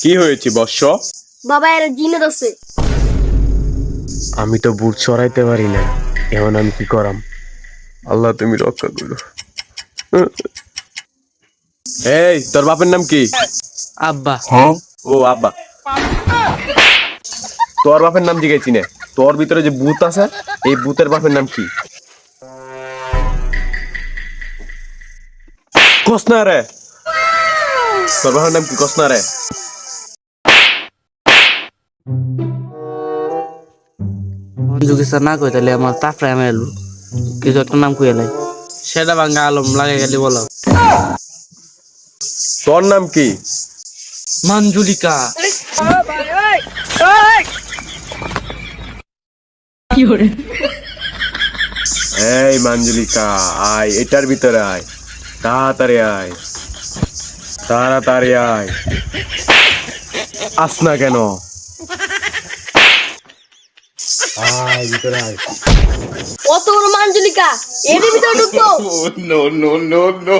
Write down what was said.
কি হয়েছে বৎস বাবা এর জিনে আছে আমি তো বুট চড়াইতে পারি না। এমন আমি কি করাম? আল্লাহ তুমি রক্ষা করো। এই তোর বাপের নাম কি? আব্বা। হ্যাঁ? ও আব্বা। তোর বাপের নাম জিগেছি না। তোর ভিতরে যে ভূত আছে এই ভূতের বাপের নাম কি? কসনা রে তোর নাম কি কসনা রে যদি স্যার না কই তাহলে আমার তাফরা আমি এলো কিছু একটা নাম কই এলাই সেটা ভাঙ্গা আলম লাগে গেলি বলো। তোর নাম কি? মঞ্জুলিকা। এই মাঞ্জলিকা আয় এটার ভিতরে আয়। তাড়াতাড়ি আয় তাড়াতাড়ি আয় আস না কেন আয় ভিতরে আয় কত বড় মাঞ্জলিকা এর ভিতরে ঢুকতো নো নো নো no.